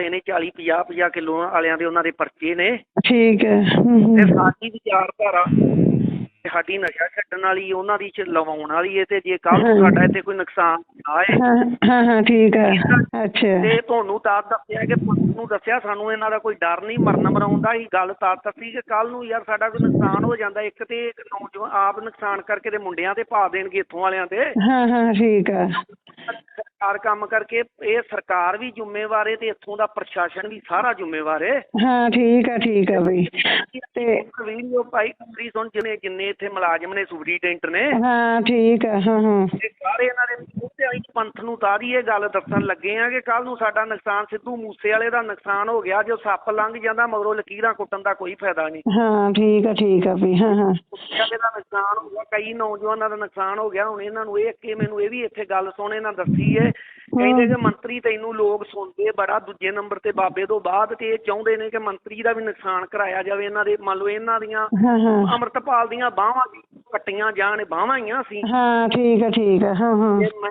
ਵਾਲੇ ਨੇ 40 50 50 ਕਿਲੋ ਵਾਲਿਆਂ ਦੇ ਉਹਨਾਂ ਦੇ ਪਰਚੇ ਨੇ। ਠੀਕ ਹੈ। ਤੇ ਸਾਡੀ ਵਿਚਾਰਧਾਰਾ ਸਾਡੀ ਨਸ਼ਾ ਛੱਡਣ ਵਾਲੀ ਉਹਨਾਂ ਦੀ ਲਵਾਉਣ ਵਾਲੀ ਹੈ ਤੇ ਜੇ ਕੱਲ ਨੂੰ ਸਾਡਾ ਇੱਥੇ ਕੋਈ ਨੁਕਸਾਨ ਆਏ। ਹਾਂ ਹਾਂ ਠੀਕ ਹੈ। ਅੱਛਾ। ਤੇ ਤੁਹਾਨੂੰ ਤਾਂ ਦੱਸਿਆ ਕਿ ਪੁਲਿਸ ਨੂੰ ਦੱਸਿਆ ਸਾਨੂੰ ਇਹਨਾਂ ਦਾ ਕੋਈ ਡਰ ਨਹੀਂ ਮਰਨ ਮਰਾਉਣ ਦਾ ਹੀ ਗੱਲ ਤਾਂ ਦੱਸੀ ਕਿ ਕੱਲ ਨੂੰ ਯਾਰ ਸਾਡਾ ਕੋਈ ਨੁਕਸਾਨ ਹੋ ਜਾਂਦਾ ਇੱਕ ਤੇ ਇੱਕ ਨੌਜਵਾਨ ਆਪ ਨੁਕਸਾਨ ਕਰਕੇ ਤੇ ਮੁੰਡਿਆਂ ਤੇ ਪਾ ਦੇਣਗੇ ਇੱਥੋਂ ਵਾਲਿਆਂ ਤੇ। ਹਾਂ ਹਾਂ ਠੀਕ ਹੈ। ਸਰਕਾਰ ਕੰਮ ਕਰਕੇ ਇਹ ਸਰਕਾਰ ਵੀ ਜ਼ਿੰਮੇਵਾਰ ਹੈ ਤੇ ਇੱਥੋਂ ਦਾ ਪ੍ਰਸ਼ਾਸਨ ਵੀ ਸਾਰਾ ਜ਼ਿੰਮੇਵਾਰ ਹੈ। ਹਾਂ ਠੀਕ ਹੈ ਠੀਕ ਹੈ ਬਈ। ਤੇ ਵੀਡੀਓ ਪਾਈ ਕਰੀ ਸੁਣ ਜਿਨੇ ਜਿੰਨੇ ਇੱਥੇ ਮੁਲਾਜ਼ਮ ਨੇ ਸੁਪਰੀਟੈਂਟ ਨੇ। ਹਾਂ ਠੀਕ ਹੈ ਹਾਂ ਹਾਂ। ਸਾਰੇ ਦੇ ਆਈ ਪੰਥ ਨੂੰ ਤਾਰੀ ਇਹ ਗੱਲ ਦੱਸਣ ਲੱਗੇ ਆ ਕਿ ਕੱਲ ਨੂੰ ਸਾਡਾ ਨੁਕਸਾਨ ਸਿੱਧੂ ਮੂਸੇ ਵਾਲੇ ਦਾ ਨੁਕਸਾਨ ਹੋ ਗਿਆ ਜੋ ਸੱਪ ਲੰਘ ਜਾਂਦਾ ਮਗਰੋਂ ਲਕੀਰਾਂ ਕੁੱਟਣ ਦਾ ਕੋਈ ਫਾਇਦਾ ਨਹੀਂ। ਹਾਂ ਠੀਕ ਹੈ ਠੀਕ ਹੈ ਬਈ ਹਾਂ ਹਾਂ। ਕਿਸੇ ਦਾ ਨੁਕਸਾਨ ਹੋ ਗਿਆ ਕਈ ਨੌਜਵਾਨਾਂ ਦਾ ਨੁਕਸਾਨ ਹੋ ਗਿਆ ਹੁਣ ਇਹਨਾਂ ਨੂੰ ਇਹ ਕਿ ਮੈਨੂੰ ਇਹ ਵੀ ਇੱਥੇ ਗੱਲ ਸੁਣ ਇਹਨਾਂ ਦੱਸੀ ਏ। ਕਹਿੰਦੇ ਕਿ ਮੰਤਰੀ ਤੈਨੂੰ ਲੋਕ ਸੁਣਦੇ ਬੜਾ ਦੂਜੇ ਨੰਬਰ ਤੇ ਬਾਬੇ ਤੋਂ ਬਾਅਦ ਤੇ ਇਹ ਚਾਹੁੰਦੇ ਨੇ ਕਿ ਮੰਤਰੀ ਦਾ ਵੀ ਨੁਕਸਾਨ ਕਰਾਇਆ ਜਾਵੇ ਇਹਨਾਂ ਦੇ ਮੰਨ ਲਓ ਇਹਨਾਂ ਦੀਆਂ ਅੰਮ੍ਰਿਤਪਾਲ ਦੀਆਂ ਬਾਹਾਂ ਵੀ ਕੱਟੀਆਂ ਜਾਣ ਬਾਹਾਂ ਹੀ ਆ ਸੀ। ਹਾਂ ਠੀਕ ਹੈ ਠੀਕ ਹੈ ਹਾਂ ਹਾਂ। ਤੇ ਮੈਂ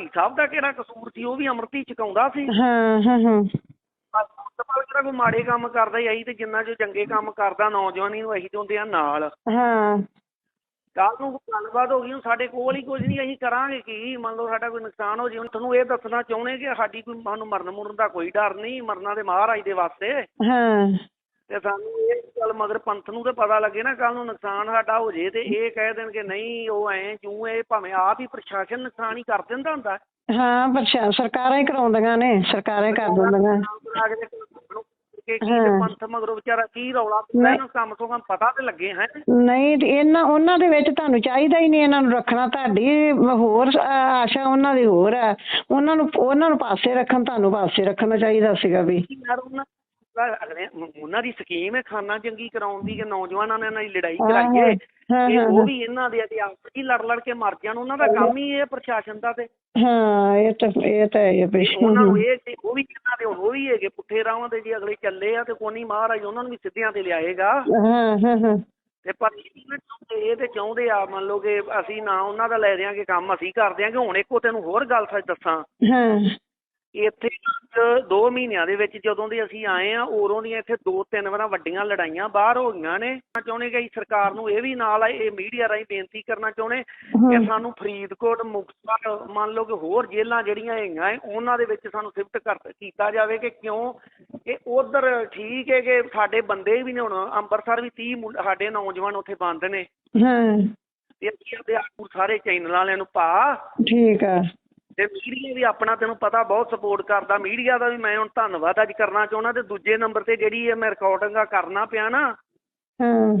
ਭਾਈ ਸਾਹਿਬ ਦਾ ਕਿਹੜਾ ਕਸੂਰ ਸੀ ਉਹ ਵੀ ਅੰਮ੍ਰਿਤ ਹੀ ਛਕਾਉਂਦਾ ਸੀ। ਹਾਂ ਹਾਂ ਹਾਂ। ਅੰਮ੍ਰਿਤਪਾਲ ਕਿਹੜਾ ਕੋਈ ਮਾੜੇ ਕੰਮ ਕਰਦਾ ਹੀ ਅਸੀਂ ਤੇ ਜਿੰਨਾ ਜੋ ਚੰਗੇ ਕੰਮ ਕਰਦਾ ਨੌਜਵਾਨੀ ਨੂੰ ਅਸੀਂ ਚਾਹੁੰਦੇ ਆ ਨਾਲ। ਹਾਂ। ਕੱਲ ਨੂੰ ਗੱਲਬਾਤ ਹੋ ਗਈ ਹੁਣ ਸਾਡੇ ਕੋਲ ਹੀ ਕੁਝ ਨਹੀਂ ਅਸੀਂ ਕਰਾਂਗੇ ਕੀ? ਮੰਨ ਲਓ ਸਾਡਾ ਕੋਈ ਨੁਕਸਾਨ ਹੋ ਜੇ ਹੁਣ ਤੁਹਾਨੂੰ ਇਹ ਦੱਸਣਾ ਚਾਹੁੰਦੇ ਕਿ ਸਾਡੀ ਕੋਈ ਸਾਨੂੰ ਮਰਨ ਮੁਰਨ ਦਾ ਕੋਈ ਡਰ ਨਹੀਂ ਮਰਨਾ ਦੇ ਮਹਾਰਾਜ ਦੇ ਵਾਸਤੇ। ਹਾਂ। ਤੇ ਸਾਨੂੰ ਇਹ ਗੱਲ ਮਗਰ ਪੰਥ ਨੂੰ ਤੇ ਪਤਾ ਲੱਗੇ ਨਾ ਕੱਲ ਨੂੰ ਨੁਕਸਾਨ ਸਾਡਾ ਹੋ ਜੇ ਤੇ ਇਹ ਕਹਿ ਦੇਣ ਕਿ ਨਹੀਂ ਉਹ ਐ ਜੂ ਇਹ ਭਾਵੇਂ ਆਪ ਹੀ ਪ੍ਰਸ਼ਾਸਨ ਨੁਕਸਾਨ ਹੀ ਕਰ ਦਿੰਦਾ ਹੁੰਦਾ। ਹਾਂ ਪਰ ਸ਼ਾ- ਸਰਕਾਰਾਂ ਹੀ ਕਰਾਉਂਦੀਆਂ ਨੇ ਸਰਕਾਰਾਂ ਹੀ ਕਰ ਦਿੰਦੀਆਂ। ਕਿ ਕੀ ਹਾਂ। ਤੇ ਪੰਥ ਮਗਰੋਂ ਵਿਚਾਰਾ ਕੀ ਰੌਲਾ ਪਾਉਂਦਾ ਇਹਨੂੰ ਕੰਮ ਤੋਂ ਕੰਮ ਪਤਾ ਤੇ ਲੱਗੇ ਹੈ। ਨਹੀਂ ਤੇ ਇਹਨਾਂ ਉਹਨਾਂ ਦੇ ਵਿੱਚ ਤੁਹਾਨੂੰ ਚਾਹੀਦਾ ਹੀ ਨਹੀਂ ਇਹਨਾਂ ਨੂੰ ਰੱਖਣਾ ਤੁਹਾਡੀ ਹੋਰ ਆਸ਼ਾ ਉਹਨਾਂ ਦੀ ਹੋਰ ਹੈ ਉਹਨਾਂ ਨੂੰ ਉਹਨਾਂ ਨੂੰ ਪਾਸੇ ਰੱਖਣ ਤੁਹਾਨੂੰ ਪਾਸੇ ਰੱਖਣਾ ਚਾਹੀਦਾ ਸੀਗਾ ਵੀ। ਅਗਲੇ ਉਹਨਾਂ ਦੀ ਸਕੀਮ ਹੈ ਖਾਨਾ ਜੰਗੀ ਕਰਾਉਣ ਦੀ ਕਿ ਨੌਜਵਾਨਾਂ ਨਾਲ ਇਹਨਾਂ ਦੀ ਲੜਾਈ ਕਰਾਈਏ ਤੇ ਉਹ। ਵੀ ਇਹਨਾਂ ਦੇ ਅਤੇ ਆਪਸ ਹੀ ਲੜ ਲੜ ਕੇ ਮਰ ਜਾਣ ਉਹਨਾਂ ਦਾ ਕੰਮ ਹੀ ਇਹ ਪ੍ਰਸ਼ਾਸਨ ਦਾ ਤੇ। ਹਾਂ ਇਹ ਤਾਂ ਇਹ ਤਾਂ ਹੈ ਵੀ। ਉਹਨਾਂ ਨੂੰ ਇਹ ਤੇ ਉਹ ਵੀ ਇਹਨਾਂ ਦੇ ਉਹ ਵੀ ਹੈਗੇ ਪੁੱਠੇ ਰਾਹਾਂ ਤੇ ਜੇ ਅਗਲੇ ਚੱਲੇ ਆ ਤੇ ਕੋਨੀ ਮਹਾਰਾਜ ਉਹਨਾਂ ਨੂੰ ਵੀ ਸਿੱਧਿਆਂ ਤੇ ਲਿਆਏਗਾ। ਹਾਂ ਹਾਂ ਹਾਂ। ਤੇ ਪਰ ਇਹ ਨੀ ਨਾ ਚਾਹੁੰਦੇ ਇਹ ਤੇ ਚਾਹੁੰਦੇ ਆ ਮੰਨ ਲਓ ਕਿ ਅਸੀਂ ਨਾ ਉਹਨਾਂ ਦਾ ਲੈ ਦਿਆਂਗੇ ਕੰਮ ਅਸੀਂ ਕਰ ਦਿਆਂਗੇ ਹੁਣ ਇੱਕੋ ਤੈਨੂੰ ਹੋਰ ਗੱਲ ਸੱਚ ਦੱਸਾਂ। ਹਾਂ। ਇੱਥੇ 2 ਮਹੀਨਿਆਂ ਦੇ ਵਿੱਚ ਜਦੋਂ ਦੇ ਅਸੀਂ ਆਏ ਆ ਉਰੋਂ ਦੀਆਂ ਇੱਥੇ ਦੋ ਤਿੰਨ ਵਾਰਾਂ ਵੱਡੀਆਂ ਲੜਾਈਆਂ ਬਾਹਰ ਹੋ ਗਈਆਂ ਨੇ। ਚਾਹੁੰਦੇ ਕਿ ਸਰਕਾਰ ਨੂੰ ਇਹ ਵੀ ਨਾਲ ਇਹ ਮੀਡੀਆ ਰਾਹੀਂ ਬੇਨਤੀ ਕਰਨਾ ਚਾਹੁੰਦੇ ਕਿ ਸਾਨੂੰ ਫਰੀਦਕੋਟ ਮੁਕਤਸਰ ਮੰਨ ਲਓ ਕਿ ਹੋਰ ਜੇਲ੍ਹਾਂ ਜਿਹੜੀਆਂ ਹੈਗੀਆਂ ਉਹਨਾਂ ਦੇ ਵਿੱਚ ਸਾਨੂੰ ਸ਼ਿਫਟ ਕਰ ਕੀਤਾ ਜਾਵੇ ਕਿ ਕਿਉਂ? ਕਿ ਉਧਰ ਠੀਕ ਹੈ ਕਿ ਸਾਡੇ ਬੰਦੇ ਵੀ ਨੇ ਹੁਣ ਅੰਮ੍ਰਿਤਸਰ ਵੀ 30 ਮੁੰ- ਸਾਡੇ ਨੌਜਵਾਨ ਉੱਥੇ ਬੰਦ ਨੇ। ਹਾਂ। ਤੇ ਅਸੀਂ ਆਪਦੇ ਸਾਰੇ ਚੈਨਲ ਵਾਲਿਆਂ ਨੂੰ ਪਾ। ਠੀਕ ਆ। ਤੇ ਮੀਡੀਆ ਵੀ ਆਪਣਾ ਤੈਨੂੰ ਪਤਾ ਬਹੁਤ ਸਪੋਰਟ ਕਰਦਾ। ਮੀਡੀਆ ਦਾ ਵੀ ਮੈਂ ਹੁਣ ਧੰਨਵਾਦ ਅੱਜ ਕਰਨਾ ਚਾਹੁੰਦਾ ਤੇ ਦੂਜੇ ਨੰਬਰ ਤੇ ਜਿਹੜੀ ਇਹ ਮੈਂ ਰਿਕਾਰਡਿੰਗਾਂ ਕਰਨਾ ਪਿਆ ਨਾ ਹਾਂ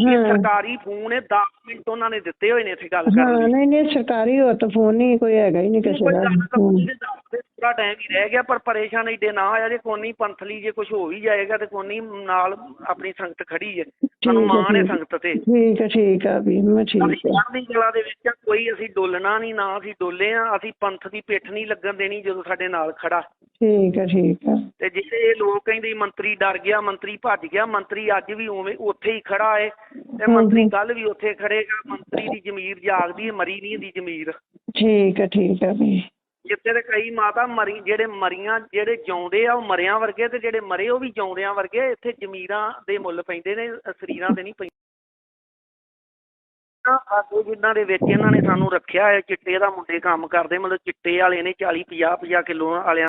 ਇਹ ਸਰਕਾਰੀ ਫੋਨ ਹੈ 10 ਮਿੰਟ ਉਹਨਾਂ ਨੇ ਦਿੱਤੇ ਹੋਏ ਨੇ ਇੱਥੇ ਗੱਲ ਕਰਨ ਲਈ। ਨਹੀਂ ਨਹੀਂ ਸਰਕਾਰੀ ਹੋ ਤਾਂ ਫੋਨ ਨਹੀਂ ਕੋਈ ਹੈਗਾ ਹੀ ਨਹੀਂ ਕਿਸੇ ਦਾ ਦੇ ਪੂਰਾ ਟਾਈਮ ਹੀ ਰਹਿ ਗਿਆ ਪਰ ਪਰੇਸ਼ਾਨ ਏਡੇ ਨਾ ਹੋਇਆ ਜੇ ਕੋਨੀ ਪੰਥਲੀ ਜੇ ਕੁਝ ਹੋ ਵੀ ਜਾਏਗਾ ਤੇ ਕੋਨੀ ਨਾਲ ਆਪਣੀ ਸੰਗਤ ਖੜੀ ਹੈ। ਸਾਨੂੰ ਹੈ, ਮਾਣ ਹੈ ਹੈ। ਸੰਗਤ ਤੇ। ਠੀਕ ਹੈ ਠੀਕ ਆ ਵੀ ਮੈਂ ਠੀਕ ਹੈ। ਚੜ੍ਹਦੀ ਕਲਾ ਦੇ ਵਿੱਚ ਆ, ਕੋਈ ਅਸੀਂ ਡੋਲਣਾ ਨਹੀਂ ਨਾ ਅਸੀਂ ਡੋਲੇ ਆ ਅਸੀਂ ਪੰਥ ਦੀ ਪਿੱਠ ਨਹੀਂ ਲੱਗਣ ਦੇਣੀ ਜਦੋਂ ਸਾਡੇ ਨਾਲ ਖੜਾ। ਠੀਕ ਹੈ ਠੀਕ ਆ ਤੇ ਜਿਹੜੇ ਲੋਕ ਕਹਿੰਦੇ ਮੰਤਰੀ ਡਰ ਗਿਆ ਮੰਤਰੀ ਭੱਜ ਗਿਆ ਮੰਤਰੀ ਅੱਜ ਵੀ ਉਵੇਂ ਉੱਥੇ ਹੀ ਖੜਾ ਏ ਤੇ ਮੰਤਰੀ ਕੱਲ ਵੀ ਉੱਥੇ ਖੜੇਗਾ ਮੰਤਰੀ ਦੀ ਜ਼ਮੀਰ ਜਾਗਦੀ ਹੈ ਮਰੀ ਨਹੀਂ ਦੀ ਜ਼ਮੀਰ। ਠੀਕ ਹੈ ਠੀਕ ਹੈ ਵੀ। ਜਿੱਥੇ ਤੇ ਕਈ ਮਾਤਾ ਮਰੀ, ਜਿਹੜੇ ਮਰੀਆਂ, ਜਿਹੜੇ ਜਿਉਂਦੇ ਆ, ਉਹ ਮਰਿਆਂ ਵਰਗੇ ਤੇ ਜਿਹੜੇ ਮਰੇ ਉਹ ਵੀ ਜਿਉਂਦਿਆਂ ਵਰਗੇ, ਇੱਥੇ ਜ਼ਮੀਰਾਂ ਦੇ ਮੁੱਲ ਪੈਂਦੇ ਨੇ, ਸਰੀਰਾਂ ਦੇ ਨਹੀਂ ਪੈਂਦੇ। ਸਾਡੇ ਜਿਨ੍ਹਾਂ ਦੇ ਵਿੱਚ ਇਹਨਾਂ ਨੇ ਸਾਨੂੰ ਰੱਖਿਆ ਹੈ, ਚਿੱਟੇ ਦਾ ਮੁੰਡੇ ਕੰਮ ਕਰਦੇ, ਮਤਲਬ ਚਿੱਟੇ ਵਾਲੇ ਨੇ 40 50 50 ਕਿਲੋ ਵਾਲਿਆਂ